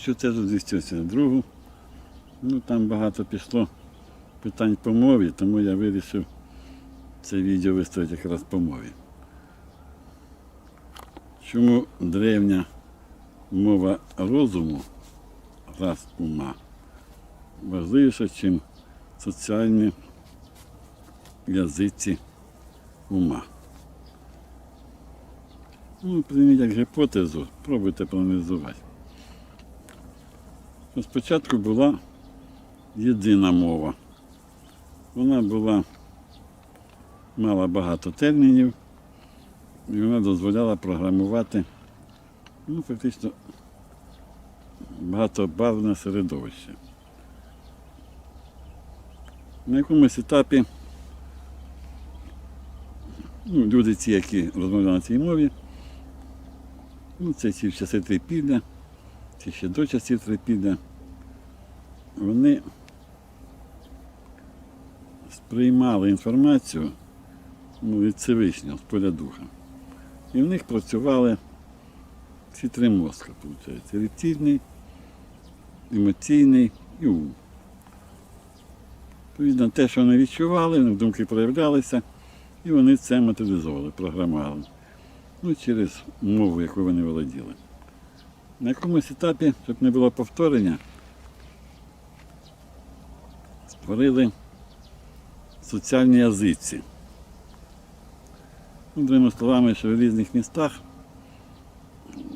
цю тезу, 282. Ну, там багато пішло питань по мові, тому я вирішив це відео виставити якраз по мові. Чому древня мова розуму, раз ума, важливіша, ніж соціальні язиці ума? Ну, прийміть як гіпотезу, пробуйте проаналізувати. Спочатку була єдина мова. Вона була, мала багато термінів, і вона дозволяла програмувати ну, фактично багатобарвне середовище. На якомусь етапі ну, люди ті, які розмовляли на цій мові, ну, це ці часи трипілля, чи ще до часів трипілля, вони сприймали інформацію ну, від Всевишнього, з поля духа. І в них працювали ці три мозки, виходить. Рептильний, емоційний і ум. Відповідно, те, що вони відчували, в думки проявлялися, і вони це матеріалізовували, програмували. Ну, через мову, яку вони володіли. На якомусь етапі, щоб не було повторення, створили соціальні язиці. Другими словами, що в різних містах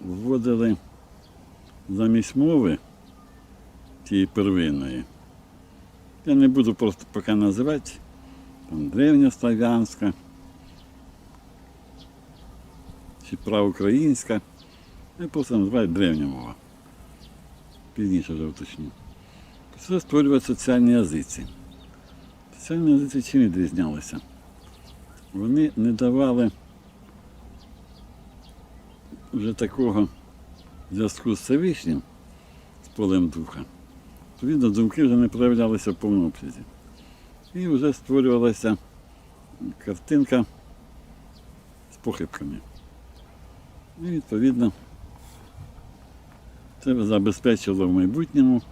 вводили замість мови тієї первинної. Я не буду просто поки називати там древньослав'янська чи праукраїнська. Я просто називаю древня мова. Пізніше вже уточню. Це створювати соціальні язиці. Соціальні язиці чим відрізнялися? Вони не давали вже такого зв'язку з Всевишнім, з полем духа. Відповідно, думки вже не проявлялися в повному обсязі. І вже створювалася картинка з похибками. І відповідно це забезпечило в майбутньому,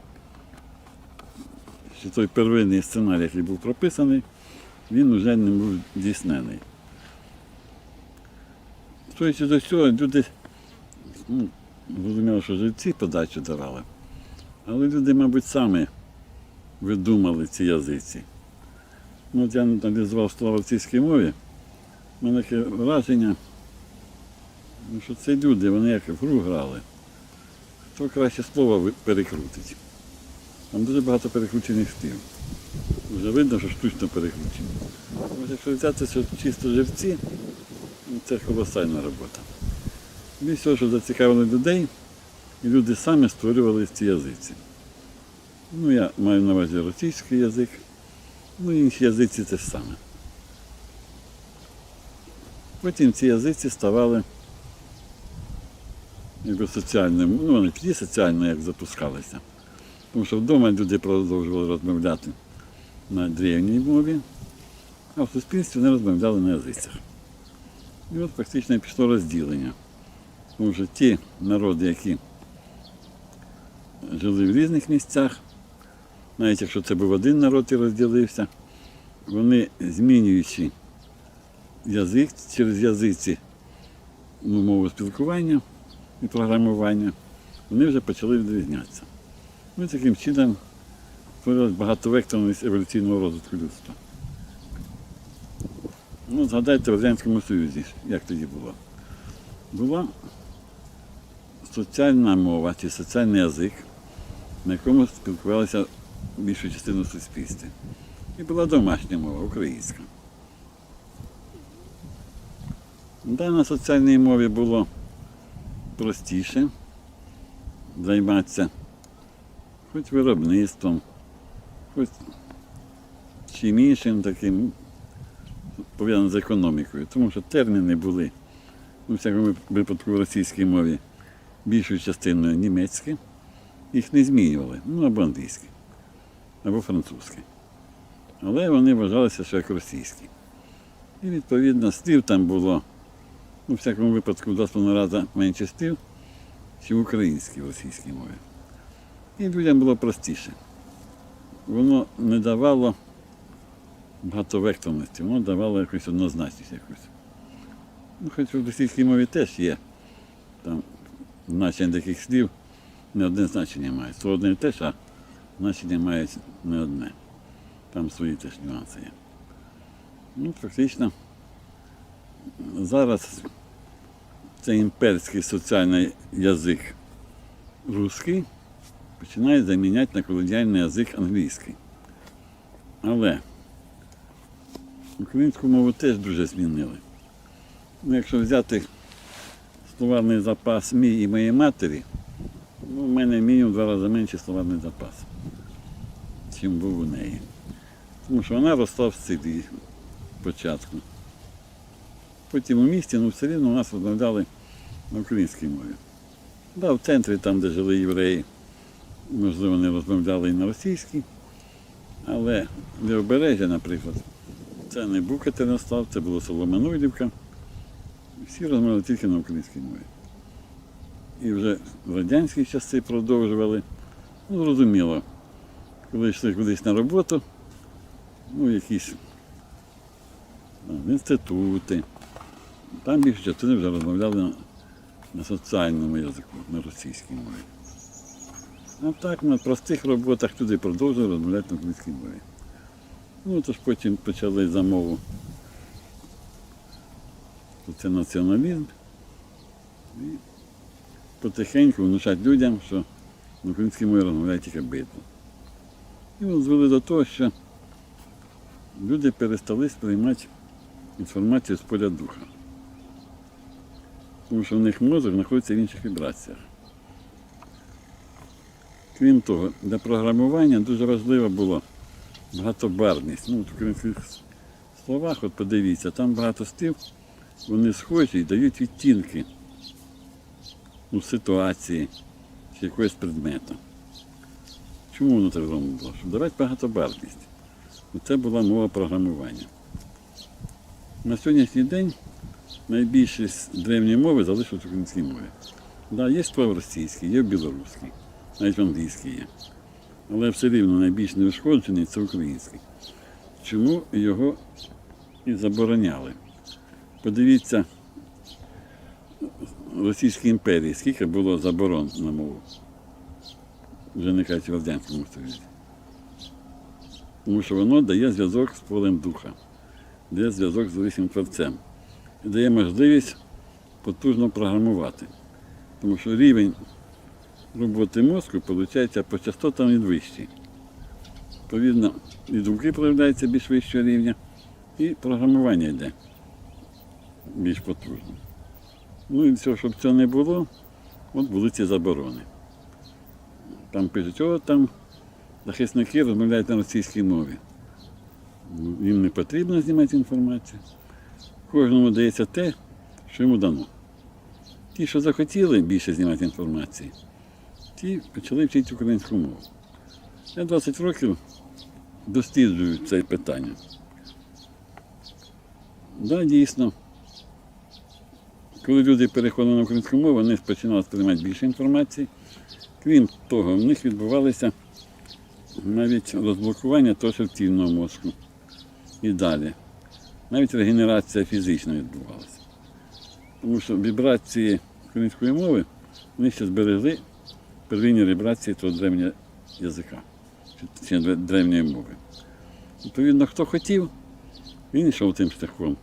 що той первинний сценарій, який був прописаний, він вже не був здійснений. Стоячи до цього, люди ну, розуміли, що жильці подачу давали. Але люди, мабуть, самі видумали ці язиці. Ну, от я аналізував слова в російській мові, в мене таке враження, ну, що це люди, вони як в гру грали. Хто краще слово перекрутить. Там дуже багато перекручених слів. Вже видно, що штучно перекручені. Ось якщо взяти що чисто живці, ну, це колосальна робота. Більш всього, що зацікавили людей, і люди самі створювали ці язиці. Ну, я маю на увазі російський язик, ну і інші язиці те саме. Потім ці язиці ставали якби соціальними, ну вони тоді соціально як запускалися. Тому що вдома люди продовжували розмовляти на древній мові, а в суспільстві вони розмовляли на язицях. І от фактично пішло розділення. Тому що ті народи, які жили в різних місцях, навіть якщо це був один народ і розділився, вони змінюючи язик через язиці ну, мову спілкування і програмування, вони вже почали відрізнятися. Ну і таким чином створилась багатовекторність еволюційного розвитку людства. Ну, згадайте в Радянському Союзі, як тоді було. Була соціальна мова чи соціальний язик, на якому спілкувалися більшу частину суспільства. І була домашня мова, українська. Да, на соціальній мові було простіше займатися хоч виробництвом, хоч чим іншим таким пов'язаним з економікою, тому що терміни були, у всякому випадку в російській мові, більшою частиною німецькі, їх не змінювали, ну або англійські, або французькі. Але вони вважалися, що як російські. І відповідно слів там було, ну, у всякому випадку, в два з половиною рази менше слів, ніж в українській в російській мові. І людям було простіше. Воно не давало багатовекторності, воно давало якусь однозначність якусь. Ну, хоч в російській мові теж є там значення таких слів не одне значення мають. Слово одне теж, а значення мають не одне. Там свої теж нюанси є. Ну, фактично, зараз цей імперський соціальний язик русський починає заміняти на колоніальний язик англійський. Але українську мову теж дуже змінили. Ну, якщо взяти словарний запас мій і моєї матері, ну, в мене мінімум два рази менший словарний запас, ніж був у неї. Тому що вона росла в селі спочатку. Потім у місті, ну все рівно нас розмовляли на українській мові. Да, в центрі, там, де жили євреї, можливо, вони розмовляли і на російській, але Лівобережжя, наприклад, це не був Катеринослав, це було село Мануйлівка. Всі розмовляли тільки на українській мові. І вже в радянські часи продовжували. Ну, зрозуміло, коли йшли кудись на роботу, ну, якісь там, інститути, там більше частини вже розмовляли на, на соціальному язику, на російській мові. А так на простих роботах люди продовжували розмовляти на українській мові. Ну, тож потім почали за мову. то Це націоналізм. І потихеньку внушати людям, що на українській мові розмовляють тільки битву. І воно звели до того, що люди перестали сприймати інформацію з поля духа. Тому що в них мозок знаходиться в інших вібраціях. Крім того, для програмування дуже важливо було багатобарвність. Ну, в українських словах, от подивіться, там багато слів, вони схожі і дають відтінки у ситуації чи якогось предмета. Чому воно так зроблено було? Щоб давати багатобарвність. Це була мова програмування. На сьогоднішній день найбільшість древньої мови залишилась в українській мові. Да, є слова російські, є білоруські, навіть англійські є. Але все рівно найбільш неушкоджений це український. Чому його і забороняли? Подивіться, Російській імперії скільки було заборон на мову. Вже не кажуть в Радянському Союзі. Тому що воно дає зв'язок з полем духа, дає зв'язок з великим творцем і дає можливість потужно програмувати. Тому що рівень роботи мозку, виходить, по частотам він вищий. Відповідно, і думки проявляються більш вищого рівня, і програмування йде більш потужно. Ну і все, щоб цього не було, от були ці заборони. Там пишуть, о, там захисники розмовляють на російській мові. Їм не потрібно знімати інформацію. Кожному дається те, що йому дано. Ті, що захотіли більше знімати інформації, ті почали вчити українську мову. Я 20 років досліджую це питання. Да, дійсно. Коли люди переходили на українську мову, вони починали сприймати більше інформації. Крім того, в них відбувалося навіть розблокування того шевцівного мозку. І далі. Навіть регенерація фізична відбувалася. Тому що вібрації української мови вони ще зберегли первинні вібрації того древнього язика, чи- древньої мови. Відповідно, хто хотів, він йшов тим шляхом.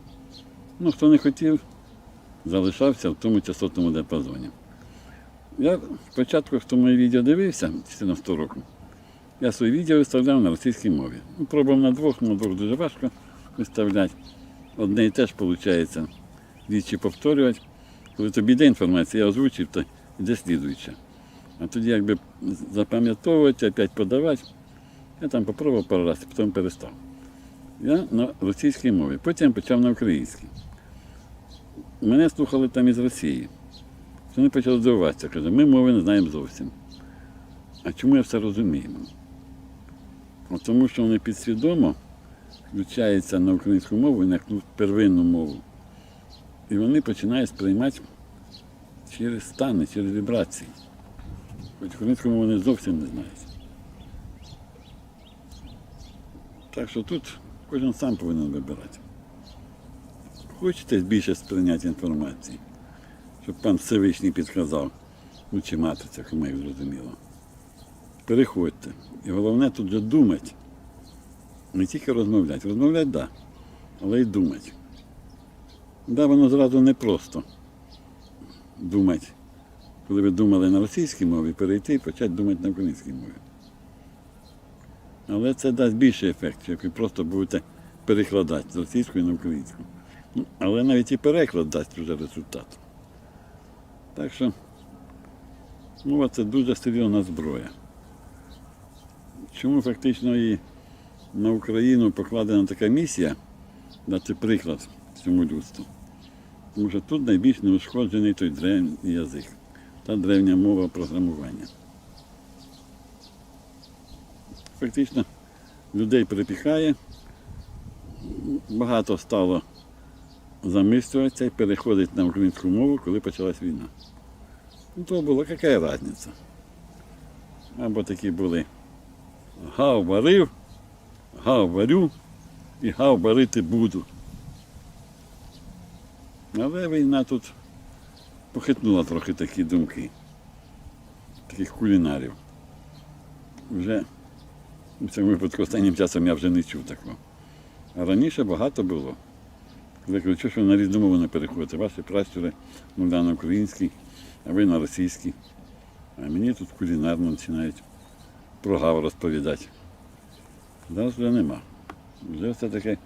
Ну, хто не хотів, залишався в тому частотному діапазоні. Я спочатку, хто моє відео дивився, 14 року, я свої відео виставляв на російській мові. Ну, пробував на двох, на двох дуже важко виставляти. Одне і теж виходить двічі повторювати. Коли тобі йде інформація, я озвучив, то йде слідуюча. А тоді якби запам'ятовувати, опять подавати. Я там попробував пару разів, потім перестав. Я на російській мові, потім почав на українській. Мене слухали там із Росії. Вони почали здивуватися, каже, ми мови не знаємо зовсім. А чому я все розумію? Тому що вони підсвідомо включаються на українську мову як ну, первинну мову. І вони починають сприймати через стани, через вібрації. Хоч українську мову вони зовсім не знають. Так що тут кожен сам повинен вибирати. Хочете більше сприйняти інформації, щоб пан Всевишній підказав, ну чи матриця, кому зрозуміло. Переходьте. І головне тут же думати. Не тільки розмовляти. Розмовляти так, да, але й думати. Да, воно зразу непросто думати, коли ви думали на російській мові, перейти і почати думати на українській мові. Але це дасть більший ефект, як ви просто будете перекладати з російської на українську. Ну, Але навіть і переклад дасть вже результат. Так що мова це дуже серйозна зброя. Чому фактично і на Україну покладена така місія дати приклад всьому людству? Тому що тут найбільш неушкоджений той древній язик, та древня мова програмування. Фактично людей припікає, багато стало замислюватися і переходить на українську мову, коли почалась війна. Ну, то була яка різниця. Або такі були гав варив, гав варю і гав варити буду. Але війна тут похитнула трохи такі думки, таких кулінарів. Вже в цьому випадку останнім часом я вже не чув такого. А раніше багато було. Коли кажу, що ви на різну мову не переходите, ваші пращури мовляв на українській, а ви на російській. А мені тут кулінарно починають про гав розповідати. Зараз вже нема. Вже все-таки,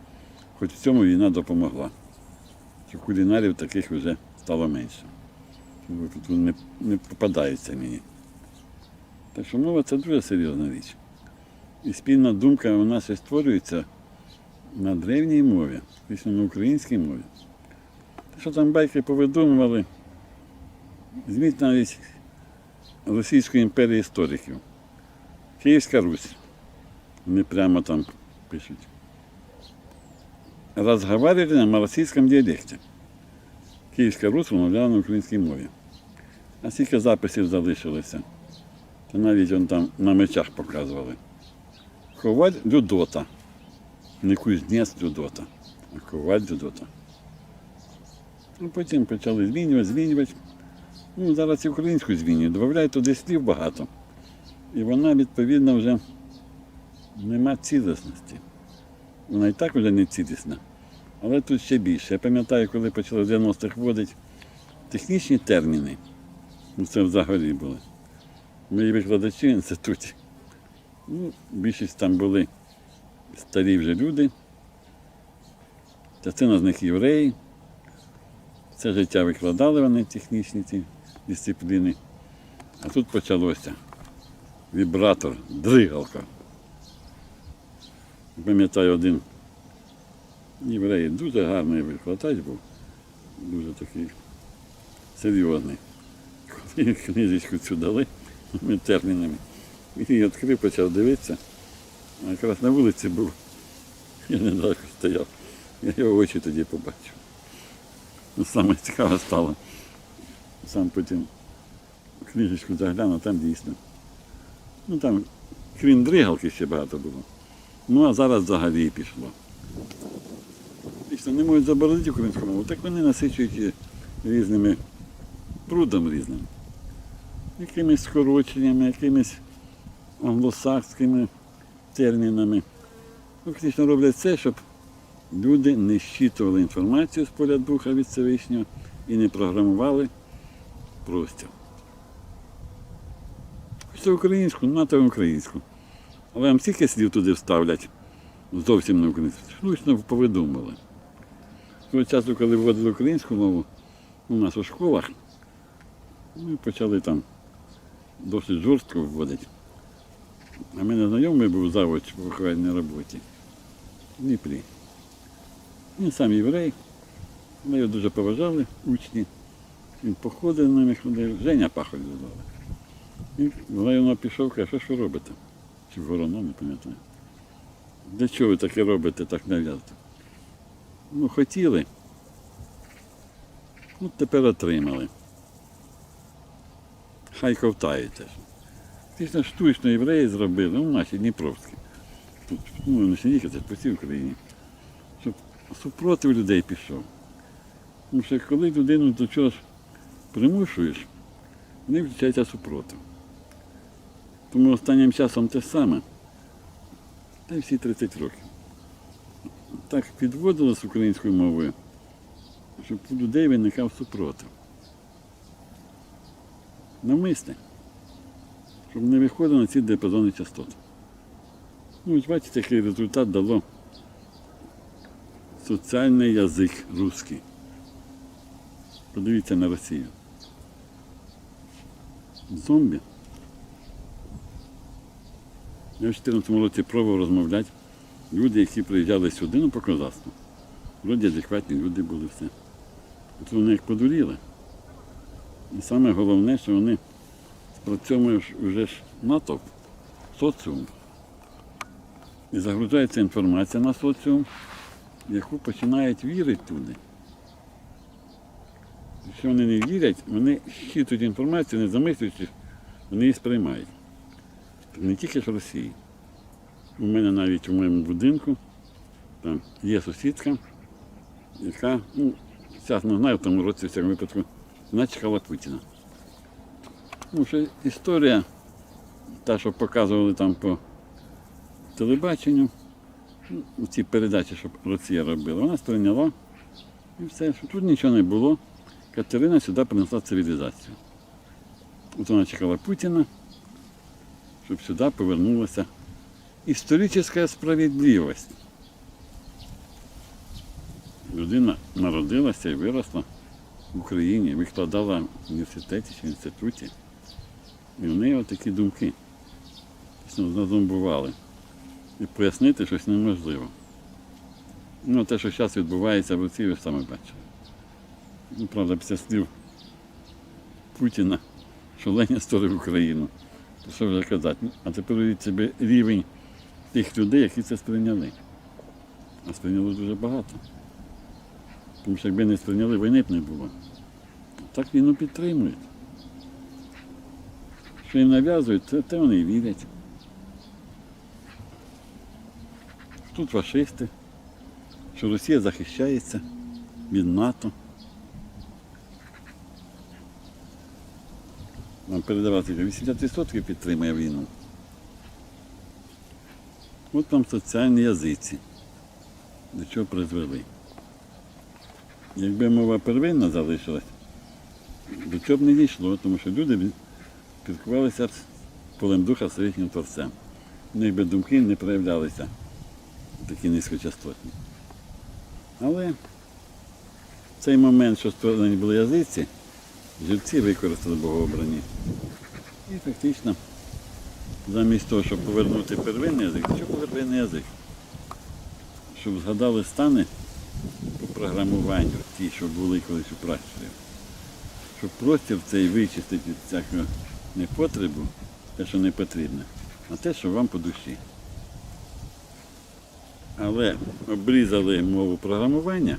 хоч в цьому війна допомогла. Що кулінарів таких вже стало менше. Тут не, не попадаються мені. Так що мова це дуже серйозна річ. І спільна думка у нас і створюється на древній мові, після на українській мові. Те, що там байки повидумували, зміть навіть Російської імперії істориків. Київська Русь. Вони прямо там пишуть. Розговаривали на малосійському діалекті. Київська Русь розмовляла на українській мові. А скільки записів залишилося, то навіть он там на мечах показували. Коваль Людота. Не кузнець Людота, а коваль Людота. Ну, потім почали змінювати, змінювати. Ну, зараз і українську змінюють, додають туди слів багато. І вона, відповідно, вже нема цілісності. Вона і так вже не цілісна. Але тут ще більше. Я пам'ятаю, коли почали в 90-х вводити технічні терміни. Ну, це взагалі були. Мої викладачі в інституті. Ну, більшість там були старі вже люди. Частина з них євреї. Це життя викладали вони технічні ці дисципліни. А тут почалося вібратор, дригалка. Пам'ятаю один єврей, дуже гарний викладач був, дуже такий серйозний. Коли книжечку цю дали ми термінами, її відкрив, почав дивитися. А якраз на вулиці був. Я недалеко стояв. Я його очі тоді побачив. Ну, Саме цікаве стало. Сам потім книжечку заглянув, там дійсно. Ну там, крім дригалки ще багато було. Ну а зараз взагалі пішло. Дійсно, не можуть заборонити українську мову, так вони насичують різними брудом різним. Якимись скороченнями, якимись англосакськими термінами. Ну, Фактично роблять все, щоб люди не щитували інформацію з поля духа від Всевишнього і не програмували простір. Хочете українську, нате українську. Але вам стільки слів туди вставлять зовсім не українську. Штучно повидумали. Того часу, коли вводили українську мову у нас у школах, ми почали там досить жорстко вводити. А мене знайомий був завуч по виховальній роботі в Дніпрі. Він сам єврей, ми його дуже поважали, учні. Він походив на них Женя Пахоль звали. І воно пішов, каже, що ж ви робите? Чи вороно, не пам'ятаю. Для чого ви таке робите, так нав'язано? Ну, хотіли. Ну, тепер отримали. Хай ковтаєте. Фактично штучно євреї зробили, ну наші Дніпровські. Тут, ну, не сніг, це по всій Україні. Щоб супротив людей пішов. Тому що коли людину до чогось примушуєш, вони включаються супротив. Тому останнім часом те саме. Та й всі 30 років. Так підводилось українською мовою, щоб у людей виникав супротив. Навмисне, щоб не виходило на ці диапазони частот. Ну, ось бачите, який результат дало соціальний язик русський. Подивіться на Росію. Зомбі. Я в 2014 році пробував розмовляти. Люди, які приїжджали сюди, ну по. Вроді адекватні люди були все. От вони як подуріли. І саме головне, що вони спрацьовують вже ж натовп, соціум. І загружається інформація на соціум, яку починають вірити люди. Якщо вони не вірять, вони щитують інформацію, не замислюючись, вони її сприймають. Не тільки в Росії. У мене навіть у моєму будинку там є сусідка, яка, ну, зараз не знаю, в тому році в цьому випадку, вона чекала Путіна. Ну, що історія, та, що показували там по телебаченню, ну, ці передачі, що Росія робила, вона сприйняла і все, що тут нічого не було. Катерина сюди принесла цивілізацію. От вона чекала Путіна, щоб сюди повернулася історична справедливість. Людина народилася і виросла в Україні, викладала в університеті чи в інституті. І в неї такі думки. Що зазомбували. І пояснити щось неможливо. Ну, те, що зараз відбувається в Росії, ви саме бачили. Ну, правда, після слів Путіна, що Ленін створив Україну. Що вже казати? А тепер уявіть рівень тих людей, які це сприйняли. А сприйняли дуже багато. Тому що якби не сприйняли, війни б не було. Так війну підтримують. Що їм нав'язують, це те вони вірять. Тут фашисти, що Росія захищається від НАТО. Передавати 80% підтримує війну. От там соціальні язиці. До чого призвели. Якби мова первинна залишилась, до чого б не дійшло, тому що люди спілкувалися з полем духа їхнім творцем. У них би думки не проявлялися такі низькочастотні. Але цей момент, що створені були язиці, живці використали богообрані. І фактично, замість того, щоб повернути первинний язик, що первинний язик? Щоб згадали стани по програмуванню, ті, що були колись у пращурів. Щоб простір цей вичистити від всякого непотребу, те, що не потрібне, а те, що вам по душі. Але обрізали мову програмування,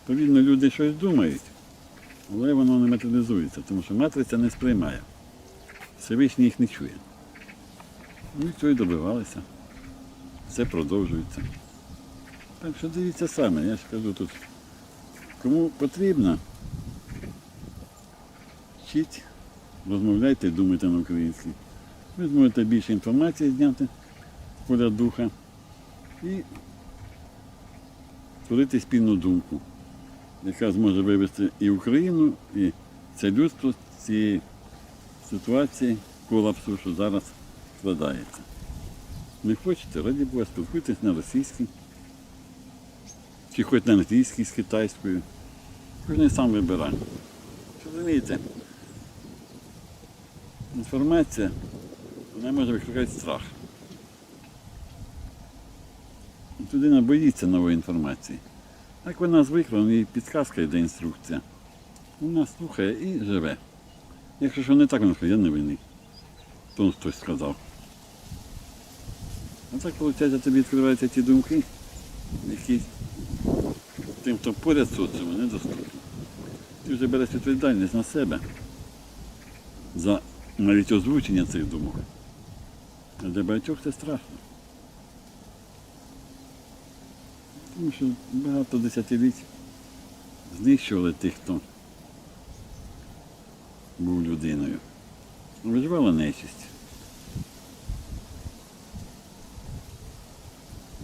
відповідно, люди щось думають, але воно не матеріалізується, тому що матриця не сприймає. Всевишній їх не чує. Ну і цього і добивалися. Все продовжується. Так що дивіться саме, я ж кажу тут, кому потрібно, вчіть, розмовляйте думайте на українській. Ви зможете більше інформації зняти поля духа і створити спільну думку, яка зможе вивести і Україну, і це людство з цієї ситуації колапсу, що зараз складається. Не хочете, раді Бога, спілкуйтесь на російській, чи хоч на англійській з китайською. Кожен сам вибирає. Розумієте, інформація вона може викликати страх. Людина боїться нової інформації. Так вона звикла, в неї підказка йде інструкція. Вона слухає і живе. Якщо що не так, вона скаже, я не винний. То хтось сказав. А так, виходить, тобі відкриваються ті думки, які тим, хто поряд з соціумом, недоступні. Ти вже береш відповідальність на себе за навіть озвучення цих думок. А для багатьох це страшно. Тому що багато десятиліть знищували тих, хто був людиною. Виживала нечисть.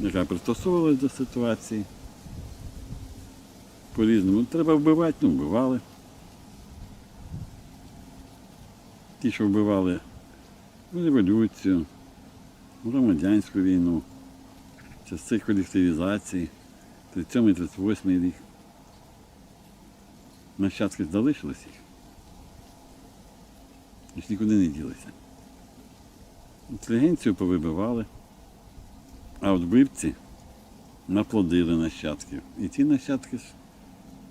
Яка пристосовувалась до ситуації. По-різному. Треба вбивати, ну вбивали. Ті, що вбивали революцію, громадянську війну, часи колективізації, 37-38 рік. Нащадки залишились їх. І ж нікуди не ділися. Інтелігенцію повибивали, а от вбивці наплодили нащадків. І ті нащадки ж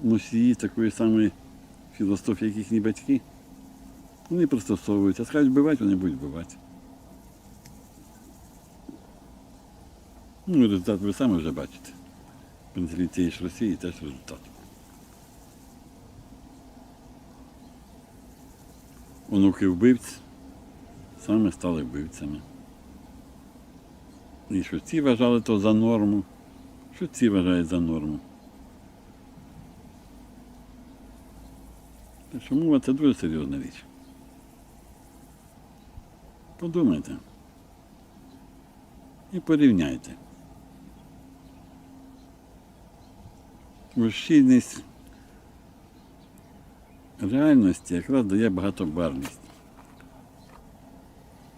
носії такої самої філософії, як їхні батьки. Вони пристосовуються. Скажуть вбивати, вони будуть вбивати. Ну, результат ви самі вже бачите. В цієї ж Росії теж результат. Онуки вбивць саме стали вбивцями. І що ці вважали то за норму, що ці вважають за норму. Так що мова це дуже серйозна річ. Подумайте. І порівняйте. Щільність реальності якраз дає багатобарвність.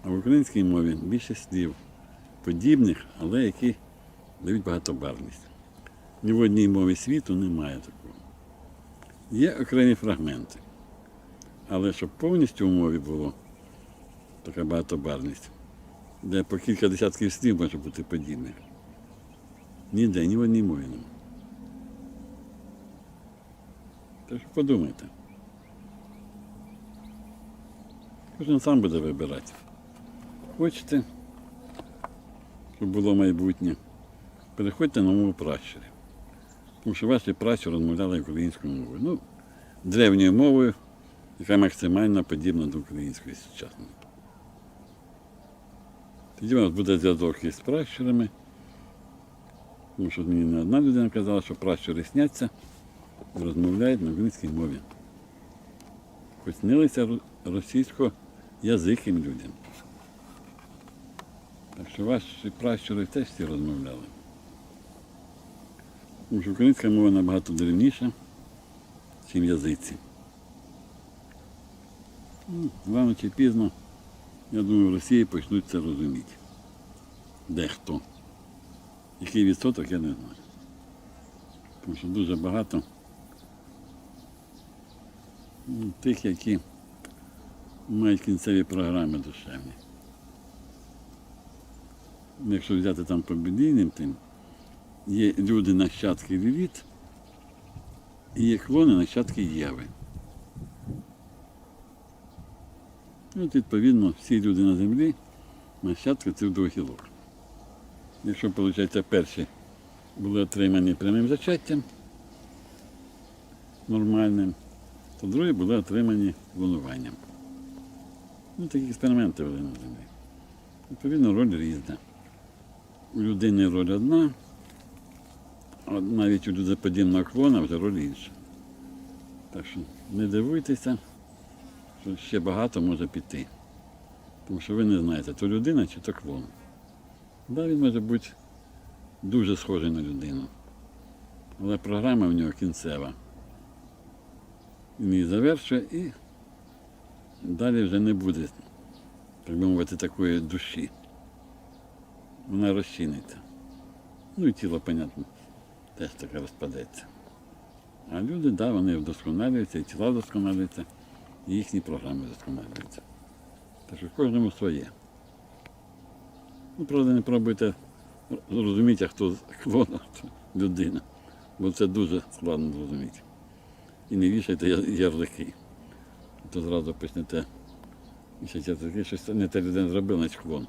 А в українській мові більше слів подібних, але які дають багатобарвність. Ні в одній мові світу немає такого. Є окремі фрагменти. Але щоб повністю в мові було така багатобарвність, де по кілька десятків слів може бути подібних. Ніде, ні в одній мові немає. Що подумайте. Кожен сам буде вибирати. Хочете, щоб було майбутнє, переходьте на мову пращурів. Тому що ваші пращури розмовляли українською мовою. Ну, древньою мовою, яка максимально подібна до української сучасної. Тоді у вас буде зв'язок із пращурами. Тому що мені не одна людина казала, що пращури сняться розмовляють на українській мові. Хоч снилися російськоязиким людям. Так що ваші пращури теж всі розмовляли. Тому що українська мова набагато древніша, ніж язиці. Ну, Рано чи пізно, я думаю, в Росії почнуть це розуміти. Дехто. Який відсоток, я не знаю. Тому що дуже багато тих, які мають кінцеві програми душевні. Ну, Якщо взяти там по біблійним тим, є люди нащадки Ліліт і є клони нащадки Єви. І От, відповідно, всі люди на землі нащадки цих двох гілок. Якщо, виходить, перші були отримані прямим зачаттям нормальним, то другі були отримані клонуванням. Ну, такі експерименти вели на землі. Відповідно, роль різна. У людини роль одна, а навіть у людоподібного клона вже роль інша. Так що не дивуйтеся, що ще багато може піти. Тому що ви не знаєте, то людина чи то клон. Да, він може бути дуже схожий на людину. Але програма в нього кінцева. Він завершує і далі вже не буде, так би мовити, такої душі. Вона розчиниться. Ну і тіло, понятно, теж таке розпадеться. А люди, да, вони вдосконалюються, і тіла вдосконалюються, і їхні програми вдосконалюються. Так що кожному своє. Ну, правда, не пробуйте зрозуміти, хто клон, а хто людина. Бо це дуже складно зрозуміти. І не вішайте ярлики. То зразу почнете вішати ярлики, щось не те людина зробила, значить клон.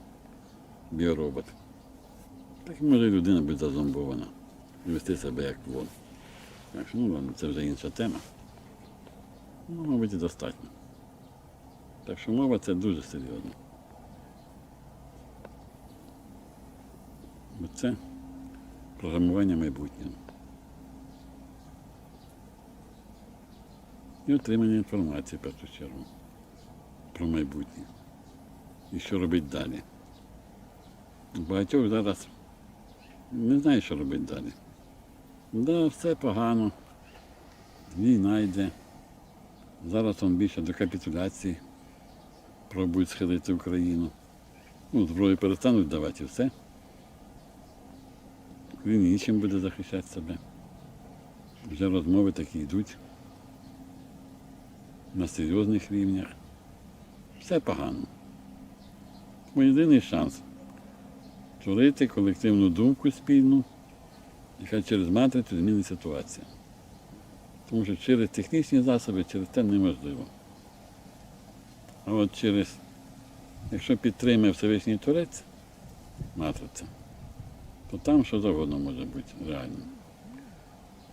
Біоробот. Так може людина бути зазомбована. Вести себе як клон. Так що, ну це вже інша тема. Ну, мабуть, і достатньо. Так що мова це дуже серйозно. Оце програмування майбутнього. І отримання інформації в першу чергу про майбутнє. І що робити далі. Багатьох зараз не знаю, що робити далі. Да, все погано. Війна йде. Зараз он більше до капітуляції пробують схилити Україну. Ну, зброю перестануть давати і все. Він нічим буде захищати себе. Вже розмови такі йдуть на серйозних рівнях. Все погано. Тому єдиний шанс творити колективну думку спільну, яка через матрицю змінить ситуація. Тому що через технічні засоби, через це неможливо. А от через, якщо підтримує Всевишній Творець, матриця, то там що завгодно може бути реальним.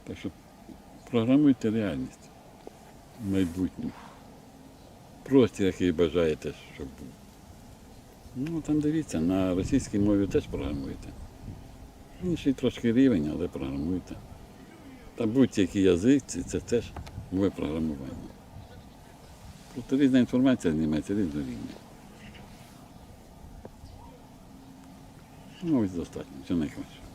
Так що програмуйте реальність майбутню. Простір, який бажаєте, щоб був. Ну, там дивіться, на російській мові теж програмуєте. Інший трошки рівень, але програмуєте. Та будь-який язик, це, теж моє програмування. Просто різна інформація знімається різного рівня. Ну, ось достатньо, все найкраще.